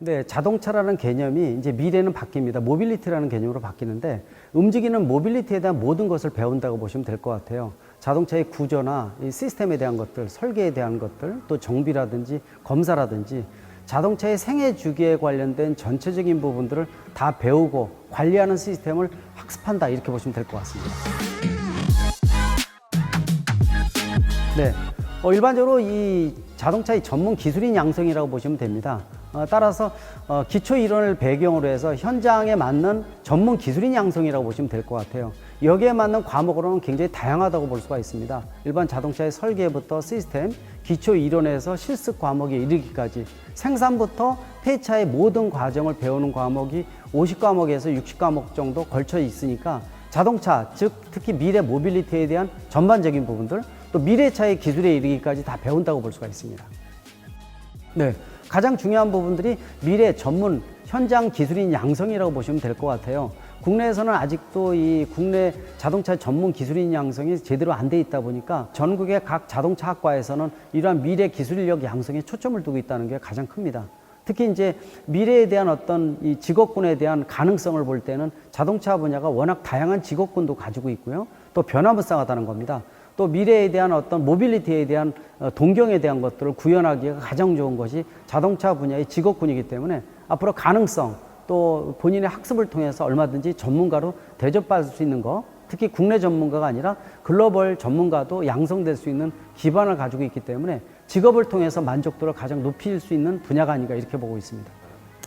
네, 자동차라는 개념이 이제 미래는 바뀝니다. 모빌리티라는 개념으로 바뀌는데 움직이는 모빌리티에 대한 모든 것을 배운다고 보시면 될 것 같아요. 자동차의 구조나 이 시스템에 대한 것들, 설계에 대한 것들, 또 정비라든지 검사라든지 자동차의 생애 주기에 관련된 전체적인 부분들을 다 배우고 관리하는 시스템을 학습한다 이렇게 보시면 될 것 같습니다. 네. 어, 일반적으로 이 자동차의 전문 기술인 양성이라고 보시면 됩니다. 어, 따라서 어, 기초 이론을 배경으로 해서 현장에 맞는 전문 기술인 양성이라고 보시면 될 것 같아요. 여기에 맞는 과목으로는 굉장히 다양하다고 볼 수가 있습니다. 일반 자동차의 설계부터 시스템, 기초 이론에서 실습 과목에 이르기까지 생산부터 폐차의 모든 과정을 배우는 과목이 50과목에서 60과목 정도 걸쳐 있으니까 자동차, 즉 특히 미래 모빌리티에 대한 전반적인 부분들 또 미래차의 기술에 이르기까지 다 배운다고 볼 수가 있습니다. 네. 가장 중요한 부분들이 미래 전문 현장 기술인 양성이라고 보시면 될 것 같아요. 국내에서는 아직도 이 국내 자동차 전문 기술인 양성이 제대로 안 돼 있다 보니까 전국의 각 자동차 학과에서는 이러한 미래 기술 인력 양성에 초점을 두고 있다는 게 가장 큽니다. 특히 이제 미래에 대한 어떤 이 직업군에 대한 가능성을 볼 때는 자동차 분야가 워낙 다양한 직업군도 가지고 있고요. 또 변화무쌍하다는 겁니다. 또 미래에 대한 어떤 모빌리티에 대한 어, 동경에 대한 것들을 구현하기가 가장 좋은 것이 자동차 분야의 직업군이기 때문에 앞으로 가능성 또 본인의 학습을 통해서 얼마든지 전문가로 대접받을 수 있는 거 특히 국내 전문가가 아니라 글로벌 전문가도 양성될 수 있는 기반을 가지고 있기 때문에 직업을 통해서 만족도를 가장 높일 수 있는 분야가 아닌가 이렇게 보고 있습니다.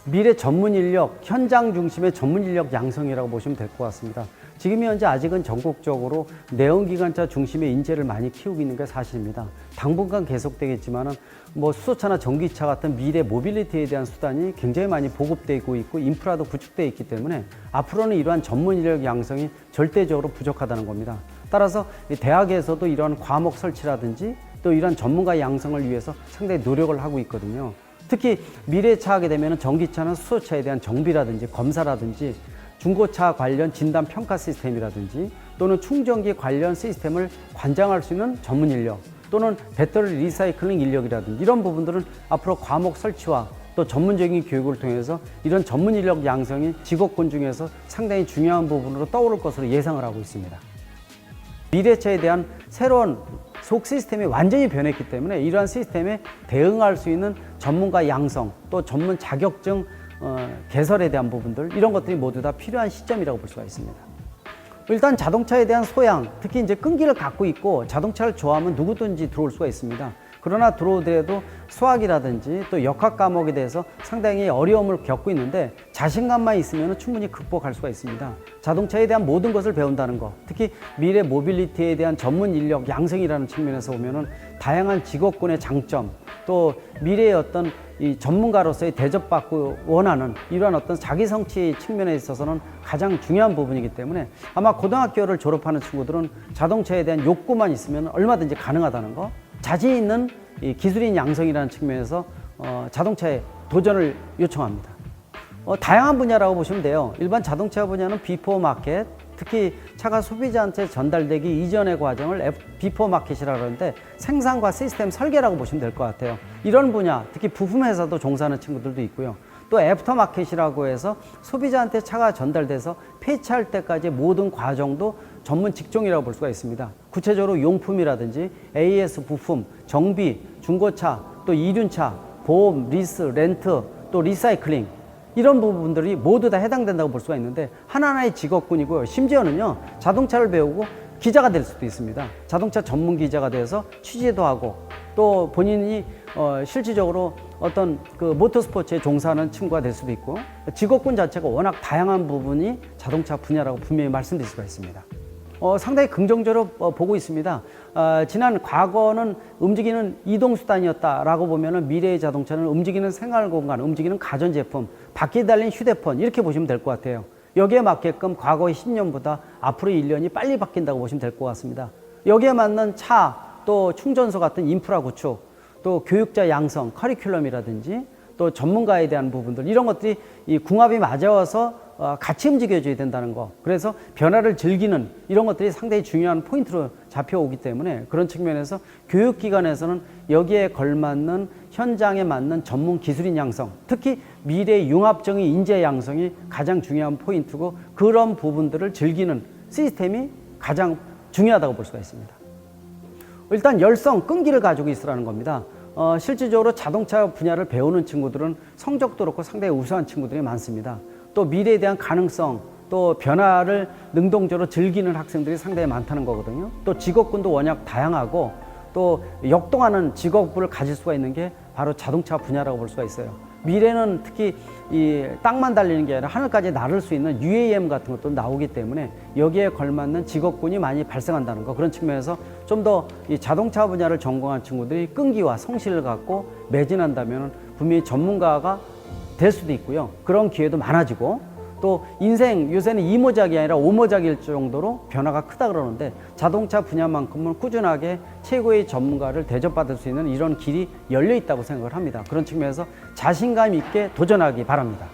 미래 전문 인력, 현장 중심의 전문 인력 양성이라고 보시면 될 것 같습니다. 지금 현재 아직은 전국적으로 내연기관차 중심의 인재를 많이 키우고 있는 게 사실입니다. 당분간 계속되겠지만은 뭐 수소차나 전기차 같은 미래 모빌리티에 대한 수단이 굉장히 많이 보급되고 있고 인프라도 구축되어 있기 때문에 앞으로는 이러한 전문 인력 양성이 절대적으로 부족하다는 겁니다. 따라서 이 대학에서도 이러한 과목 설치라든지 또 이러한 전문가 양성을 위해서 상당히 노력을 하고 있거든요. 특히 미래차 하게 되면 전기차는 수소차에 대한 정비라든지 검사라든지 중고차 관련 진단 평가 시스템이라든지 또는 충전기 관련 시스템을 관장할 수 있는 전문 인력 또는 배터리 리사이클링 인력이라든지 이런 부분들은 앞으로 과목 설치와 또 전문적인 교육을 통해서 이런 전문 인력 양성이 직업군 중에서 상당히 중요한 부분으로 떠오를 것으로 예상을 하고 있습니다. 미래차에 대한 새로운 속 시스템이 완전히 변했기 때문에 이러한 시스템에 대응할 수 있는 전문가 양성 또 전문 자격증 어, 개설에 대한 부분들 이런 것들이 모두 다 필요한 시점이라고 볼 수가 있습니다. 일단 자동차에 대한 소양, 특히 이제 끈기를 갖고 있고 자동차를 좋아하면 누구든지 들어올 수가 있습니다. 그러나 들어오더라도 수학이라든지 또 역학 과목에 대해서 상당히 어려움을 겪고 있는데 자신감만 있으면 충분히 극복할 수가 있습니다. 자동차에 대한 모든 것을 배운다는 것, 특히 미래 모빌리티에 대한 전문 인력 양성이라는 측면에서 보면은 다양한 직업군의 장점, 또 미래의 어떤 이 전문가로서의 대접받고 원하는 이러한 어떤 자기 성취 측면에 있어서는 가장 중요한 부분이기 때문에 아마 고등학교를 졸업하는 친구들은 자동차에 대한 욕구만 있으면 얼마든지 가능하다는 거, 자신 있는 이 기술인 양성이라는 측면에서 어, 자동차에 도전을 요청합니다. 어, 다양한 분야라고 보시면 돼요. 일반 자동차 분야는 비포 마켓, 특히 차가 소비자한테 전달되기 이전의 과정을 비포 마켓이라고 하는데 생산과 시스템 설계라고 보시면 될 것 같아요. 이런 분야, 특히 부품 회사도 종사하는 친구들도 있고요. 또 애프터 마켓이라고 해서 소비자한테 차가 전달돼서 폐차할 때까지 모든 과정도 전문 직종이라고 볼 수가 있습니다. 구체적으로 용품이라든지 AS 부품, 정비, 중고차, 또 이륜차, 보험, 리스, 렌트, 또 리사이클링 이런 부분들이 모두 다 해당된다고 볼 수가 있는데 하나하나의 직업군이고요. 심지어는요, 자동차를 배우고 기자가 될 수도 있습니다. 자동차 전문 기자가 돼서 취재도 하고 또 본인이 어, 실질적으로 어떤 그 모터스포츠에 종사하는 친구가 될 수도 있고 직업군 자체가 워낙 다양한 부분이 자동차 분야라고 분명히 말씀드릴 수가 있습니다. 어, 상당히 긍정적으로 어, 보고 있습니다. 아, 지난 과거는 움직이는 이동 수단이었다라고 보면은 미래의 자동차는 움직이는 생활 공간, 움직이는 가전 제품, 바퀴 달린 휴대폰 이렇게 보시면 될 것 같아요. 여기에 맞게끔 과거의 10년보다 앞으로의 1년이 빨리 바뀐다고 보시면 될 것 같습니다. 여기에 맞는 차, 또 충전소 같은 인프라 구축, 또 교육자 양성, 커리큘럼이라든지 또 전문가에 대한 부분들 이런 것들이 이 궁합이 맞아서 어, 같이 움직여줘야 된다는 거. 그래서 변화를 즐기는 이런 것들이 상당히 중요한 포인트로 잡혀오기 때문에 그런 측면에서 교육기관에서는 여기에 걸맞는 현장에 맞는 전문 기술인 양성, 특히 미래 융합적인 인재 양성이 가장 중요한 포인트고 그런 부분들을 즐기는 시스템이 가장 중요하다고 볼 수가 있습니다. 일단 열성, 끈기를 가지고 있으라는 겁니다. 어, 실질적으로 자동차 분야를 배우는 친구들은 성적도 그렇고 상당히 우수한 친구들이 많습니다. 또 미래에 대한 가능성, 또 변화를 능동적으로 즐기는 학생들이 상당히 많다는 거거든요. 또 직업군도 워낙 다양하고 또 역동하는 직업을 가질 수가 있는 게 바로 자동차 분야라고 볼 수가 있어요. 미래는 특히 이 땅만 달리는 게 아니라 하늘까지 나를 수 있는 UAM 같은 것도 나오기 때문에 여기에 걸맞는 직업군이 많이 발생한다는 거 그런 측면에서 좀 더 이 자동차 분야를 전공한 친구들이 끈기와 성실을 갖고 매진한다면 분명히 전문가가 될 수도 있고요. 그런 기회도 많아지고 또 인생 요새는 이모작이 아니라 오모작일 정도로 변화가 크다 그러는데 자동차 분야만큼은 꾸준하게 최고의 전문가를 대접받을 수 있는 이런 길이 열려 있다고 생각을 합니다. 그런 측면에서 자신감 있게 도전하기 바랍니다.